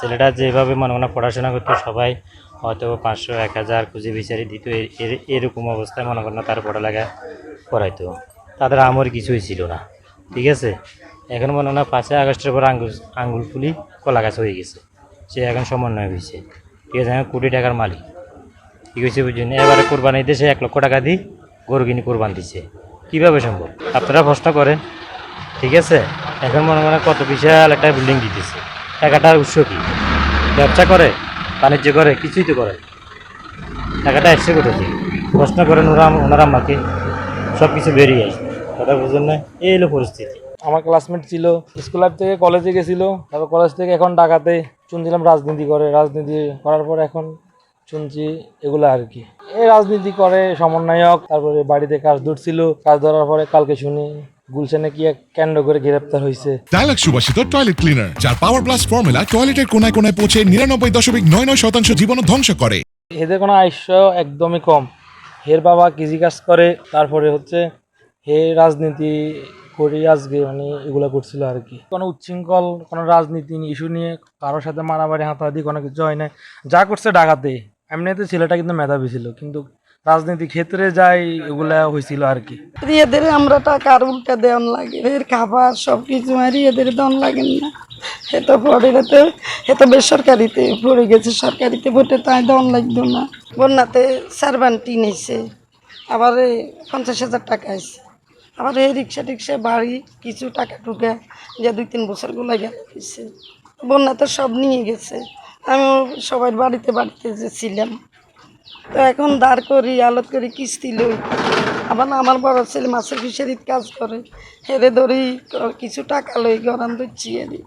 ছেলেটা যেভাবে মনে মনে পড়াশোনা করতো, সবাই হয়তো পাঁচশো, এক হাজার খুঁজে বিচারি দিত। এরকম অবস্থায় মনে করেন তার পড়ালেখা করাইতো। তাদের আমর কিছুই ছিল না, ঠিক আছে? এখন মনে হয় পাঁচই আগস্টের পর আঙ্গুল আঙ্গুল ফুলি কলা গাছ হয়ে গেছে। সে এখন সমন্বয় হয়েছে। ঠিক আছে, এখন কোটি টাকার মালিক। ঠিক আছে, বুঝলেন? এবারে কোরবানিতে সে এক লক্ষ টাকা দিয়ে গরু কিনে কোরবান দিচ্ছে কীভাবে সম্ভব? আপনারা প্রশ্ন করেন। ঠিক আছে? এখন মনে মনে কত বিশাল একটা বিল্ডিং দিতেছে। টাকাটার উৎস কি? ব্যবসা করে, বাণিজ্য করে, কিছুই তো করে টাকাটা কোথা থেকে? প্রশ্ন করেন ওরা, ওনারা আমাকে সব কিছু বেরিয়ে আসে কথা বুঝুন না? এই হলো পরিস্থিতি। আমার ক্লাসমেট ছিল স্কুল লাইফ থেকে কলেজে গেছিল, তারপর কলেজ থেকে এখন ঢাকাতে শুনছিলাম রাজনীতি করে। রাজনীতি করার পর এখন শুনছি এগুলো আর কি। এই রাজনীতি করে সমন্বয়ক, তারপরে বাড়িতে কাজ ধরছিল, কাজ ধরার পরে কালকে শুনি। গুলশানে কি এক কেন্দ্র করে গ্রেপ্তার হয়েছে ডায়ালগ সুবাসিত টয়লেট ক্লিনার যার পাওয়ার প্লাস ফর্মুলা টয়লেটের কোনায় কোনায় পৌঁছে নিরানব্বই দশমিক নয় নয় শতাংশ জীবন ধ্বংস করে। এদের কোনো আয়স্য একদমই কম। হের বাবা কৃষি কাজ করে তারপরে হচ্ছে হে রাজনীতি করে আজকে মানে এগুলো করছিল আর কি। কোনো উচ্ছৃঙ্খল কোনো রাজনীতি ইস্যু নিয়ে কারোর সাথে মারামারি হাতাহাতি কোনো কিছু হয় না যা করছে ডাকাতে এমনিতে ছেলেটা কিন্তু মেধাবী ছিল কিন্তু রাজনীতি ক্ষেত্রে যাই, এগুলা হয়েছিল আর কি। এদের আমরা টাকা আর উল্টা দেওয়ান লাগে? এর খাবার সব কিছু মারি এদের দন লাগেন না। এ তো পড়ে তো বেসরকারিতে পড়ে গেছে, সরকারিতে ভোটে তাই দন লাগতো না। বন্যাতে সার্ভান্টি নিছে, আবার পঞ্চাশ হাজার টাকা আছে আবার এই রিক্সা টিক্সা, বাড়ি, কিছু টাকা টুকা যে দুই তিন বছরগুলা হয়েছে বন্যাতে সব নিয়ে গেছে। আমি সবার বাড়িতে বাড়িতে ছিলাম। তো এখন দাঁড় করি আলোত করি, কিস্তি লই। আবার আমার বড় ছেলে মাছের ফিশারিত কাজ করে। হেরে ধরি কিছু টাকা লই, গরান দিচ্ছি এরি